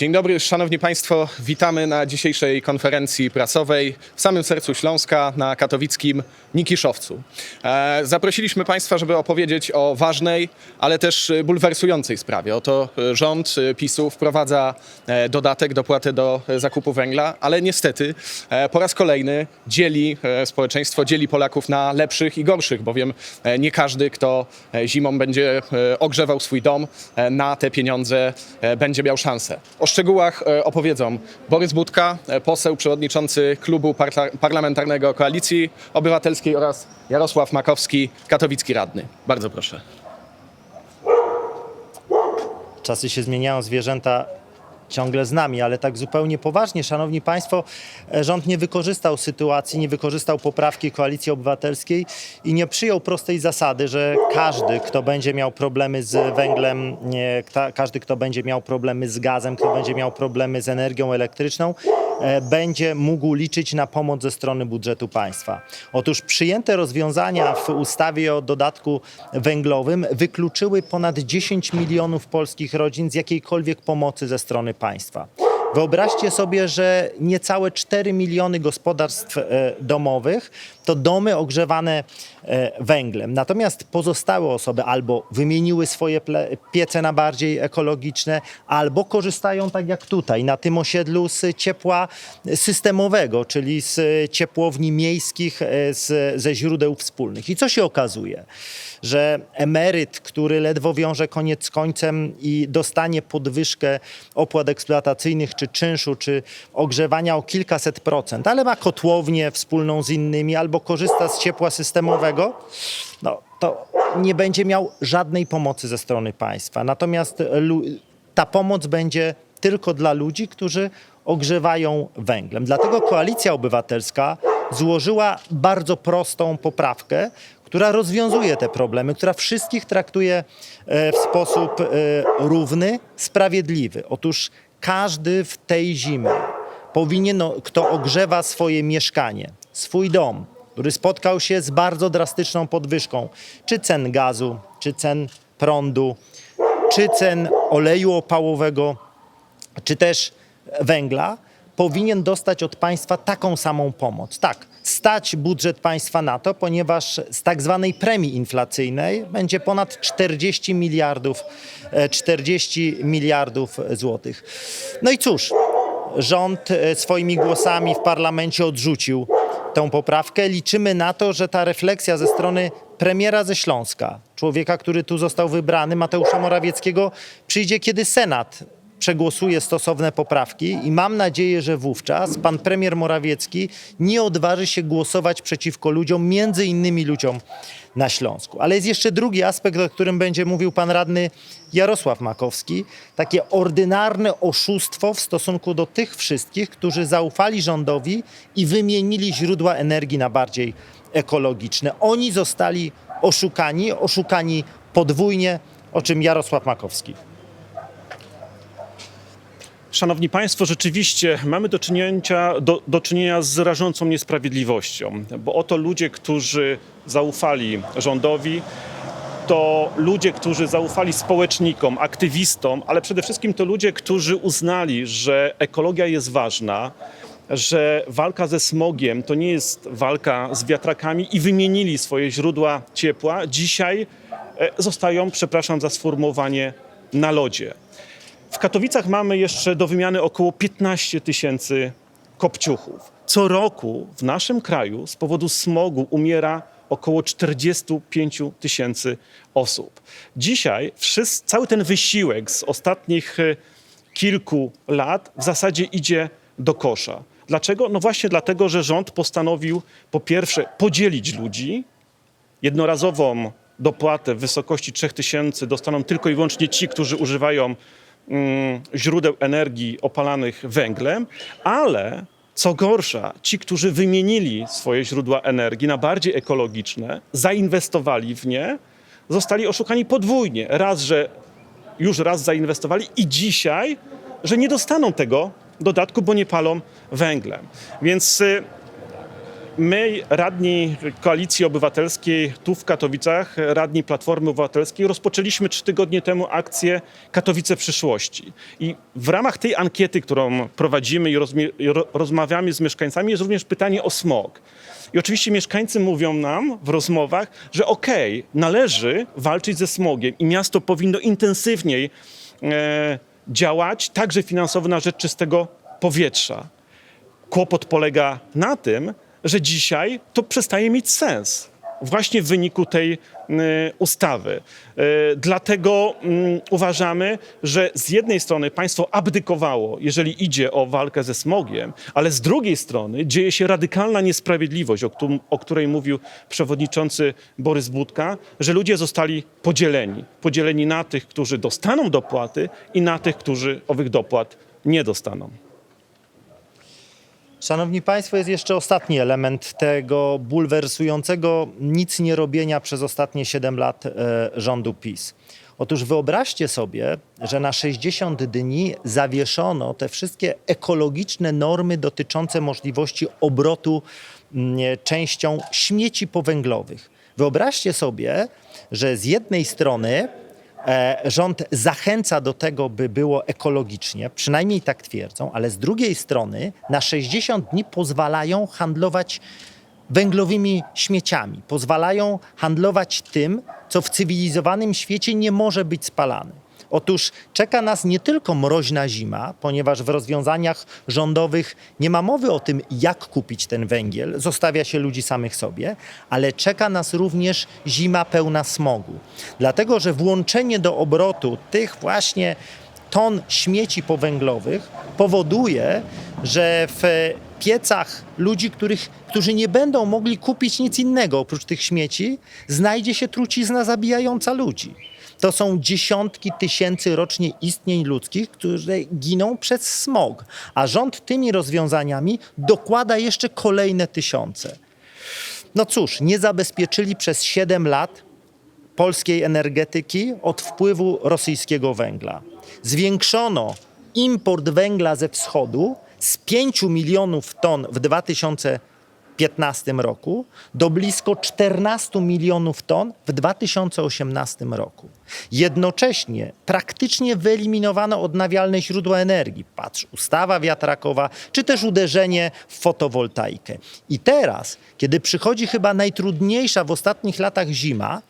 Dzień dobry, szanowni państwo. Witamy na dzisiejszej konferencji prasowej w samym sercu Śląska na katowickim Nikiszowcu. E, Zaprosiliśmy państwa, żeby opowiedzieć o ważnej, ale też e, bulwersującej sprawie. Oto rząd e, PiSu wprowadza dodatek, dopłatę do zakupu węgla, ale niestety po raz kolejny dzieli społeczeństwo, dzieli Polaków na lepszych i gorszych, bowiem nie każdy, kto zimą będzie ogrzewał swój dom, na te pieniądze będzie miał szansę. Szczegółach e, opowiedzą Borys Budka, e, poseł przewodniczący klubu parla- parlamentarnego Koalicji Obywatelskiej oraz Jarosław Makowski, katowicki radny. Bardzo proszę. Czasy się zmieniają, zwierzęta ciągle z nami, ale tak zupełnie poważnie, szanowni państwo, e, rząd nie wykorzystał sytuacji, nie wykorzystał poprawki Koalicji Obywatelskiej i nie przyjął prostej zasady, że każdy, kto będzie miał problemy z węglem, nie, każdy, kto będzie miał problemy z gazem, kto będzie miał problemy z energią elektryczną, będzie mógł liczyć na pomoc ze strony budżetu państwa. Otóż przyjęte rozwiązania w ustawie o dodatku węglowym wykluczyły ponad 10 milionów polskich rodzin z jakiejkolwiek pomocy ze strony państwa. Wyobraźcie sobie, że niecałe 4 miliony gospodarstw e, domowych to domy ogrzewane e, węglem. Natomiast pozostałe osoby albo wymieniły swoje piece na bardziej ekologiczne, albo korzystają tak jak tutaj, na tym osiedlu z ciepła systemowego, czyli z ciepłowni miejskich, e, z, ze źródeł wspólnych. I co się okazuje? Że emeryt, który ledwo wiąże koniec z końcem i dostanie podwyżkę opłat eksploatacyjnych, czy czynszu, czy ogrzewania o kilkaset procent, ale ma kotłownię wspólną z innymi, albo korzysta z ciepła systemowego, no, to nie będzie miał żadnej pomocy ze strony państwa. Natomiast ta pomoc będzie tylko dla ludzi, którzy ogrzewają węglem. Dlatego Koalicja Obywatelska złożyła bardzo prostą poprawkę, która rozwiązuje te problemy, która wszystkich traktuje e, w sposób e, równy, sprawiedliwy. Otóż każdy w tej zimie powinien, no, kto ogrzewa swoje mieszkanie, swój dom, który spotkał się z bardzo drastyczną podwyżką, czy cen gazu, czy cen prądu, czy cen oleju opałowego, czy też węgla, powinien dostać od państwa taką samą pomoc. Tak, stać budżet państwa na to, ponieważ z tak zwanej premii inflacyjnej będzie ponad 40 miliardów, e, 40 miliardów złotych. No i cóż, rząd e, swoimi głosami w parlamencie odrzucił tę poprawkę. Liczymy na to, że ta refleksja ze strony premiera ze Śląska, człowieka, który tu został wybrany, Mateusza Morawieckiego, przyjdzie, kiedy Senat przegłosuje stosowne poprawki i mam nadzieję, że wówczas pan premier Morawiecki nie odważy się głosować przeciwko ludziom, między innymi ludziom na Śląsku. Ale jest jeszcze drugi aspekt, o którym będzie mówił pan radny Jarosław Makowski. Takie ordynarne oszustwo w stosunku do tych wszystkich, którzy zaufali rządowi i wymienili źródła energii na bardziej ekologiczne. Oni zostali oszukani, oszukani podwójnie, o czym Jarosław Makowski. Szanowni Państwo, rzeczywiście mamy do czynienia, do, do czynienia z rażącą niesprawiedliwością, bo oto ludzie, którzy zaufali rządowi, to ludzie, którzy zaufali społecznikom, aktywistom, ale przede wszystkim to ludzie, którzy uznali, że ekologia jest ważna, że walka ze smogiem to nie jest walka z wiatrakami i wymienili swoje źródła ciepła, dzisiaj e, zostają, przepraszam za sformułowanie, na lodzie. W Katowicach mamy jeszcze do wymiany około 15 tysięcy kopciuchów. Co roku w naszym kraju z powodu smogu umiera około 45 tysięcy osób. Dzisiaj wszyscy, cały ten wysiłek z ostatnich e, kilku lat w zasadzie idzie do kosza. Dlaczego? No właśnie dlatego, że rząd postanowił po pierwsze podzielić ludzi, jednorazową dopłatę w wysokości 3000 dostaną tylko i wyłącznie ci, którzy używają źródeł energii opalanych węglem, ale co gorsza, ci, którzy wymienili swoje źródła energii na bardziej ekologiczne, zainwestowali w nie, zostali oszukani podwójnie. Raz, że już raz zainwestowali i dzisiaj, że nie dostaną tego dodatku, bo nie palą węglem. Więc y, My, radni Koalicji Obywatelskiej tu w Katowicach, radni Platformy Obywatelskiej, rozpoczęliśmy trzy tygodnie temu akcję Katowice przyszłości. I w ramach tej ankiety, którą prowadzimy i, i ro- rozmawiamy z mieszkańcami, jest również pytanie o smog. I oczywiście mieszkańcy mówią nam w rozmowach, że okej, należy walczyć ze smogiem i miasto powinno intensywniej e, działać, także finansowo na rzecz czystego powietrza. Kłopot polega na tym, że dzisiaj to przestaje mieć sens. Właśnie w wyniku tej y, ustawy. Y, dlatego mm, uważamy, że z jednej strony państwo abdykowało, jeżeli idzie o walkę ze smogiem, ale z drugiej strony dzieje się radykalna niesprawiedliwość, o, której mówił przewodniczący Borys Budka, że ludzie zostali podzieleni. Podzieleni na tych, którzy dostaną dopłaty i na tych, którzy owych dopłat nie dostaną. Szanowni Państwo, jest jeszcze ostatni element tego bulwersującego nic nie robienia przez ostatnie 7 lat e, rządu PiS. Otóż wyobraźcie sobie, że na 60 dni zawieszono te wszystkie ekologiczne normy dotyczące możliwości obrotu mm, częścią śmieci powęglowych. Wyobraźcie sobie, że z jednej strony rząd zachęca do tego, by było ekologicznie, przynajmniej tak twierdzą, ale z drugiej strony na 60 dni pozwalają handlować węglowymi śmieciami, pozwalają handlować tym, co w cywilizowanym świecie nie może być spalane. Otóż czeka nas nie tylko mroźna zima, ponieważ w rozwiązaniach rządowych nie ma mowy o tym, jak kupić ten węgiel, zostawia się ludzi samych sobie, ale czeka nas również zima pełna smogu. Dlatego, że włączenie do obrotu tych właśnie ton śmieci powęglowych powoduje, że w piecach ludzi, których, którzy nie będą mogli kupić nic innego oprócz tych śmieci, znajdzie się trucizna zabijająca ludzi. To są dziesiątki tysięcy rocznie istnień ludzkich, które giną przez smog, a rząd tymi rozwiązaniami dokłada jeszcze kolejne tysiące. No cóż, nie zabezpieczyli przez 7 lat polskiej energetyki od wpływu rosyjskiego węgla. Zwiększono import węgla ze wschodu z 5 milionów ton w 2015 roku do blisko 14 milionów ton w 2018 roku. Jednocześnie praktycznie wyeliminowano odnawialne źródła energii. Patrz, ustawa wiatrakowa, czy też uderzenie w fotowoltaikę. I teraz, kiedy przychodzi chyba najtrudniejsza w ostatnich latach zima,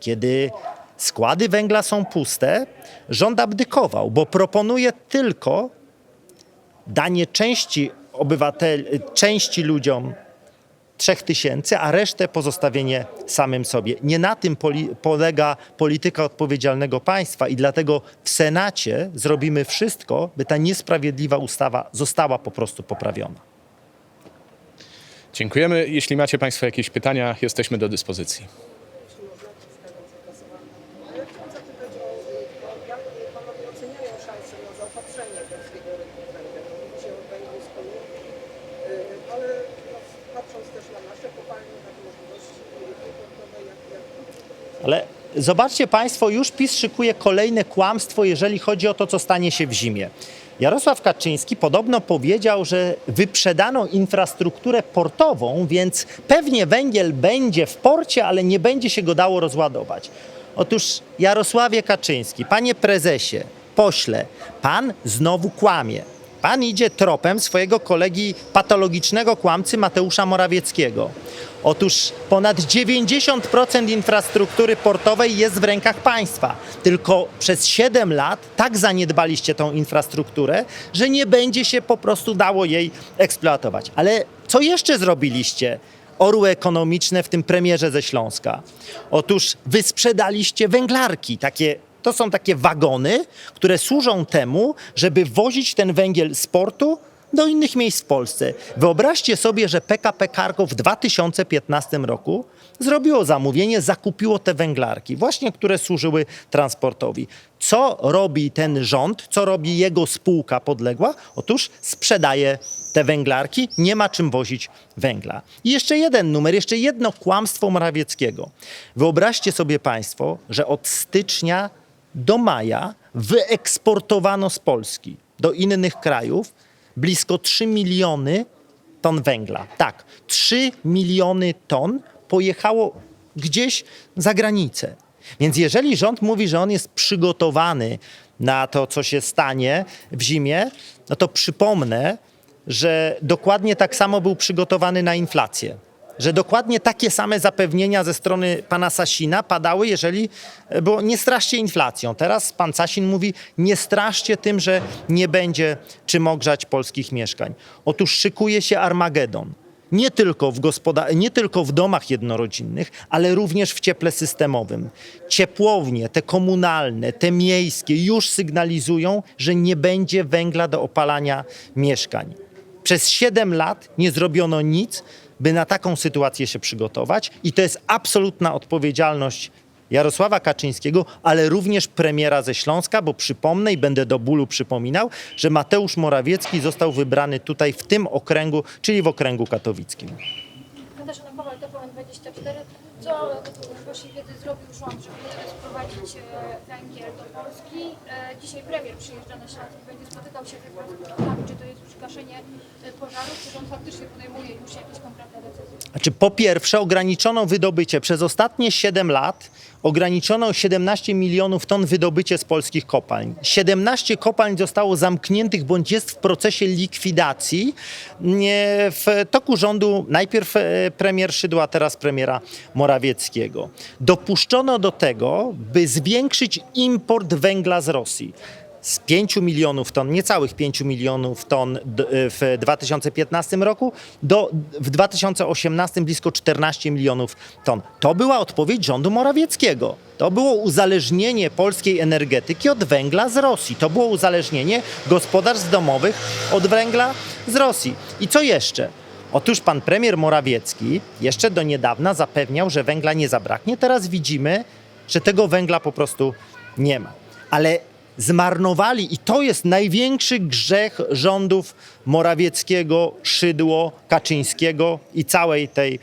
kiedy składy węgla są puste, rząd abdykował, bo proponuje tylko danie części obywateli, części ludziom 3000, a resztę pozostawienie samym sobie. Nie na tym poli- polega polityka odpowiedzialnego państwa i dlatego w Senacie zrobimy wszystko, by ta niesprawiedliwa ustawa została po prostu poprawiona. Dziękujemy. Jeśli macie Państwo jakieś pytania, jesteśmy do dyspozycji. jeśli można przedstawiać zainteresowanych. Ale chciałam zapytać o to, jak panowie oceniają szanse na zaopatrzenie polskiego rynku węglem. Mówi się o węglu z Kolumbii, y, ale no, patrząc też na nasze kopalnie, na te możliwości importowe, jak, jak Ale zobaczcie Państwo, już PiS szykuje kolejne kłamstwo, jeżeli chodzi o to, co stanie się w zimie. Jarosław Kaczyński podobno powiedział, że wyprzedano infrastrukturę portową, więc pewnie węgiel będzie w porcie, ale nie będzie się go dało rozładować. Otóż Jarosławie Kaczyński, panie prezesie, pośle, pan znowu kłamie. Pan idzie tropem swojego kolegi patologicznego kłamcy Mateusza Morawieckiego. Otóż ponad 90% infrastruktury portowej jest w rękach państwa. Tylko przez 7 lat tak zaniedbaliście tą infrastrukturę, że nie będzie się po prostu dało jej eksploatować. Ale co jeszcze zrobiliście? Orły ekonomiczne, w tym premierze ze Śląska. Otóż wy sprzedaliście węglarki, takie to są takie wagony, które służą temu, żeby wozić ten węgiel z portu do innych miejsc w Polsce. Wyobraźcie sobie, że PKP Cargo w 2015 roku zrobiło zamówienie, zakupiło te węglarki, właśnie które służyły transportowi. Co robi ten rząd, co robi jego spółka podległa? Otóż sprzedaje te węglarki, nie ma czym wozić węgla. I jeszcze jeden numer, jeszcze jedno kłamstwo Morawieckiego. Wyobraźcie sobie Państwo, że od stycznia do maja wyeksportowano z Polski do innych krajów blisko 3 miliony ton węgla. Tak, 3 miliony ton pojechało gdzieś za granicę. Więc jeżeli rząd mówi, że on jest przygotowany na to, co się stanie w zimie, no to przypomnę, że dokładnie tak samo był przygotowany na inflację. Że dokładnie takie same zapewnienia ze strony pana Sasina padały, jeżeli było nie straszcie inflacją. Teraz pan Sasin mówi, nie straszcie tym, że nie będzie czym ogrzać polskich mieszkań. Otóż szykuje się Armagedon nie tylko, w nie tylko w domach jednorodzinnych, ale również w cieple systemowym. Ciepłownie, te komunalne, te miejskie już sygnalizują, że nie będzie węgla do opalania mieszkań. Przez 7 lat nie zrobiono nic, by na taką sytuację się przygotować, i to jest absolutna odpowiedzialność Jarosława Kaczyńskiego, ale również premiera ze Śląska, bo przypomnę i będę do bólu przypominał, że Mateusz Morawiecki został wybrany tutaj w tym okręgu, czyli w okręgu katowickim. Katarzyna Kowal, TVN24. Co w waszej wiedzy zrobił rząd, żeby sprowadzić e, węgiel do Polski? E, Dzisiaj premier przyjeżdża na Śląsk i będzie spotykał się z eksportowcami. Czy to jest już gaszenie e, pożaru, czy rząd faktycznie podejmuje już jakieś konkretne decyzje? Znaczy, po pierwsze, ograniczono wydobycie. Przez ostatnie 7 lat ograniczono o 17 milionów ton wydobycie z polskich kopalń. 17 kopalń zostało zamkniętych bądź jest w procesie likwidacji w toku rządu najpierw e, premier Szydła, teraz premiera Morawieckiego. Dopuszczono do tego, by zwiększyć import węgla z Rosji z 5 milionów ton, niecałych 5 milionów ton d- w 2015 roku do w 2018 blisko 14 milionów ton. To była odpowiedź rządu Morawieckiego. To było uzależnienie polskiej energetyki od węgla z Rosji. To było uzależnienie gospodarstw domowych od węgla z Rosji. I co jeszcze? Otóż pan premier Morawiecki jeszcze do niedawna zapewniał, że węgla nie zabraknie. Teraz widzimy, że tego węgla po prostu nie ma. Ale zmarnowali i to jest największy grzech rządów Morawieckiego, Szydło, Kaczyńskiego i całej tej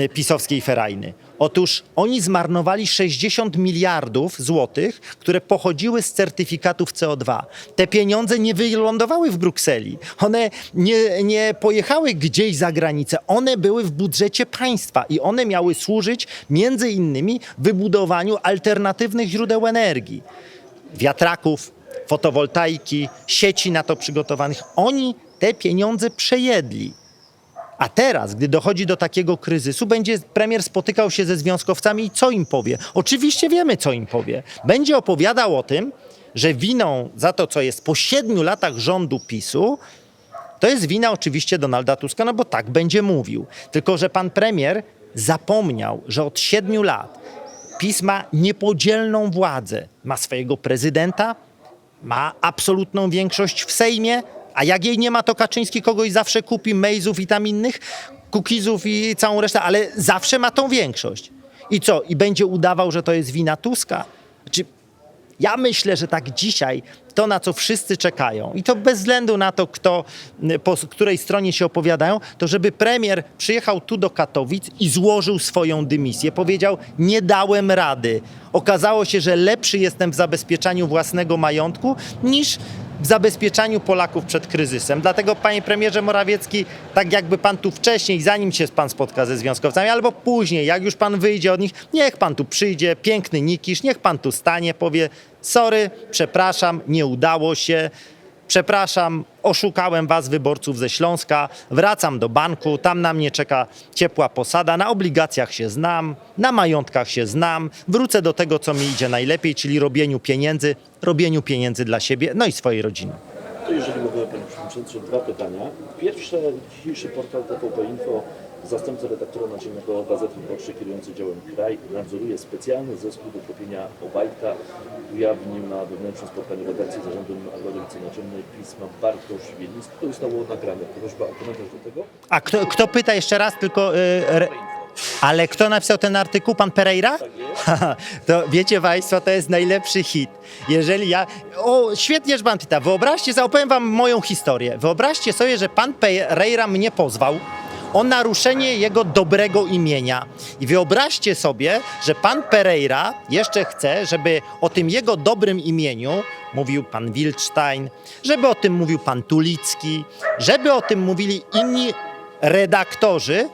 y, pisowskiej ferajny. Otóż oni zmarnowali 60 miliardów złotych, które pochodziły z certyfikatów CO2. Te pieniądze nie wylądowały w Brukseli. One nie, nie pojechały gdzieś za granicę. One były w budżecie państwa i one miały służyć między innymi wybudowaniu alternatywnych źródeł energii wiatraków, fotowoltaiki, sieci na to przygotowanych. Oni te pieniądze przejedli. A teraz, gdy dochodzi do takiego kryzysu, będzie premier spotykał się ze związkowcami i co im powie? Oczywiście wiemy, co im powie. Będzie opowiadał o tym, że winą za to, co jest po siedmiu latach rządu PiSu, to jest wina oczywiście Donalda Tuska, no bo tak będzie mówił. Tylko, że pan premier zapomniał, że od siedmiu lat PiS ma niepodzielną władzę. Ma swojego prezydenta, ma absolutną większość w Sejmie, a jak jej nie ma, to Kaczyński kogoś zawsze kupi, Mejzów i tam innych, Kukizów i całą resztę, ale zawsze ma tą większość. I co? I będzie udawał, że to jest wina Tuska? Ja myślę, że tak dzisiaj to, na co wszyscy czekają, i to bez względu na to, kto, y, po której stronie się opowiadają, to żeby premier przyjechał tu do Katowic i złożył swoją dymisję. Powiedział, nie dałem rady. Okazało się, że lepszy jestem w zabezpieczaniu własnego majątku niż w zabezpieczaniu Polaków przed kryzysem. Dlatego, panie premierze Morawiecki, tak jakby pan tu wcześniej, zanim się pan spotka ze związkowcami, albo później, jak już pan wyjdzie od nich, niech pan tu przyjdzie, piękny Nikisz, niech pan tu stanie, powie, sorry, przepraszam, nie udało się, przepraszam, oszukałem was, wyborców ze Śląska, wracam do banku, tam na mnie czeka ciepła posada, na obligacjach się znam, na majątkach się znam, wrócę do tego, co mi idzie najlepiej, czyli robieniu pieniędzy, robieniu pieniędzy dla siebie, no i swojej rodziny. To jeżeli mogę, Panie Przewodniczący, dwa pytania. Pierwsze, dzisiejszy portal TVP Info, zastępca redaktora naczelnego Gazety Wyborczej kierujący działem Kraj nadzoruje specjalny zespół do tropienia Obajtka. Ujawnił na wewnętrznym spotkaniu redakcji zarządu Agrody Wicenaczelnej pisma Bartosz Wieliński. To zostało nagrane. Prośba o komentarz do tego. A kto, kto pyta jeszcze raz, tylko... y, re, ale kto napisał ten artykuł? Pan Pereira? Haha, to wiecie Państwo, to jest najlepszy hit. Jeżeli ja. O, świetnie, że Pan pyta. Wyobraźcie sobie, opowiem Wam moją historię. Wyobraźcie sobie, że Pan Pereira mnie pozwał o naruszenie jego dobrego imienia. I wyobraźcie sobie, że Pan Pereira jeszcze chce, żeby o tym jego dobrym imieniu mówił Pan Wildstein, żeby o tym mówił Pan Tulicki, żeby o tym mówili inni redaktorzy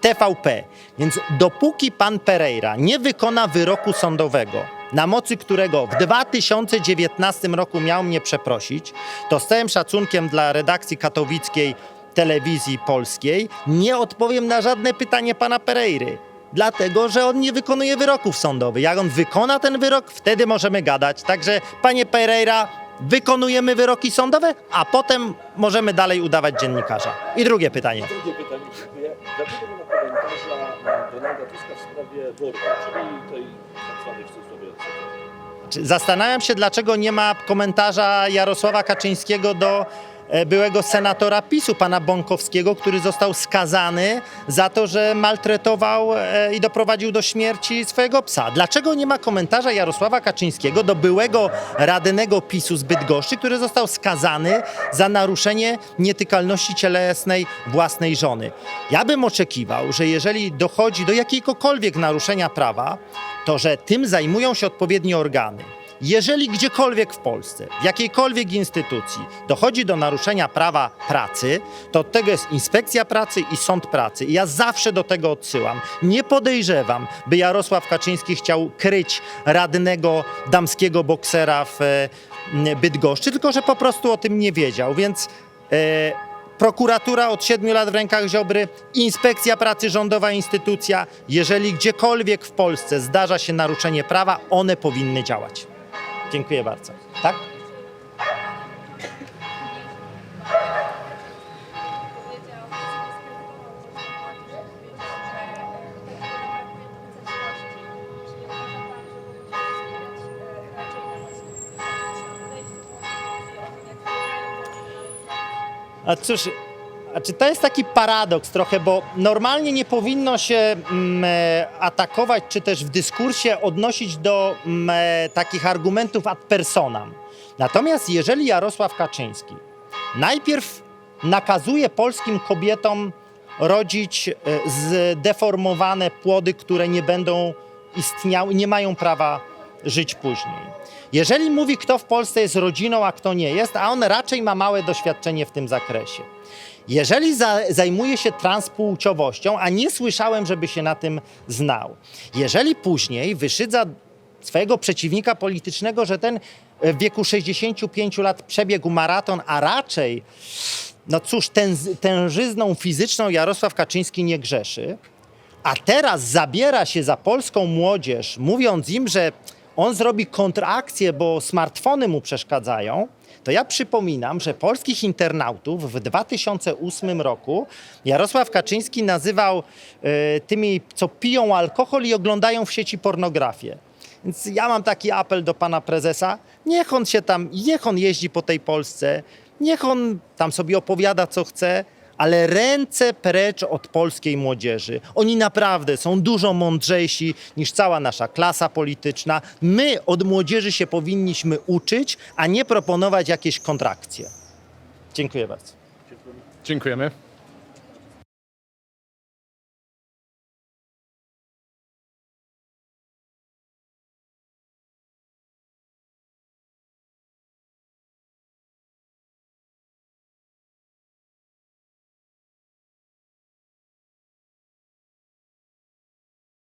TVP. Więc dopóki pan Pereira nie wykona wyroku sądowego, na mocy którego w 2019 roku miał mnie przeprosić, to z całym szacunkiem dla redakcji katowickiej telewizji polskiej nie odpowiem na żadne pytanie pana Pereiry. Dlatego, że on nie wykonuje wyroków sądowych. Jak on wykona ten wyrok, wtedy możemy gadać. Także, panie Pereira, wykonujemy wyroki sądowe, a potem możemy dalej udawać dziennikarza. I drugie pytanie. Drugie pytanie, dziękuję. Dlaczego nie ma komentarza Donalda Tuska w sprawie WORD, czyli tej tak zwanej w cudzysłowie Czy- Zastanawiam się, dlaczego nie ma komentarza Jarosława Kaczyńskiego do byłego senatora PiSu, pana Bąkowskiego, który został skazany za to, że maltretował e, i doprowadził do śmierci swojego psa. Dlaczego nie ma komentarza Jarosława Kaczyńskiego do byłego radnego PiSu z Bydgoszczy, który został skazany za naruszenie nietykalności cielesnej własnej żony? Ja bym oczekiwał, że jeżeli dochodzi do jakiegokolwiek naruszenia prawa, to że tym zajmują się odpowiednie organy. Jeżeli gdziekolwiek w Polsce, w jakiejkolwiek instytucji dochodzi do naruszenia prawa pracy, to od tego jest inspekcja pracy i sąd pracy. I ja zawsze do tego odsyłam. Nie podejrzewam, by Jarosław Kaczyński chciał kryć radnego damskiego boksera w e, Bydgoszczy, tylko że po prostu o tym nie wiedział. Więc e, Prokuratura od siedmiu lat w rękach Ziobry, inspekcja pracy, rządowa instytucja. Jeżeli gdziekolwiek w Polsce zdarza się naruszenie prawa, one powinny działać. Dziękuję bardzo. Tak? A cóż, a czy to jest taki paradoks trochę, bo normalnie nie powinno się mm, e, atakować, czy też w dyskursie odnosić do mm, e, takich argumentów ad personam. Natomiast jeżeli Jarosław Kaczyński najpierw nakazuje polskim kobietom rodzić e, zdeformowane płody, które nie będą istniały, nie mają prawa żyć później. Jeżeli mówi, kto w Polsce jest rodziną, a kto nie jest, a on raczej ma małe doświadczenie w tym zakresie. Jeżeli za, zajmuje się transpłciowością, a nie słyszałem, żeby się na tym znał, jeżeli później wyszydza swojego przeciwnika politycznego, że ten w wieku 65 lat przebiegł maraton, a raczej, no cóż, ten, tężyzną fizyczną Jarosław Kaczyński nie grzeszy, a teraz zabiera się za polską młodzież, mówiąc im, że on zrobi kontrakcję, bo smartfony mu przeszkadzają, to ja przypominam, że polskich internautów w 2008 roku Jarosław Kaczyński nazywał e, tymi, co piją alkohol i oglądają w sieci pornografię. Więc ja mam taki apel do pana prezesa, niech on się tam, niech on jeździ po tej Polsce, niech on tam sobie opowiada co chce, ale ręce precz od polskiej młodzieży. Oni naprawdę są dużo mądrzejsi niż cała nasza klasa polityczna. My od młodzieży się powinniśmy uczyć, a nie proponować jakieś kontrakcje. Dziękuję bardzo. Dziękujemy.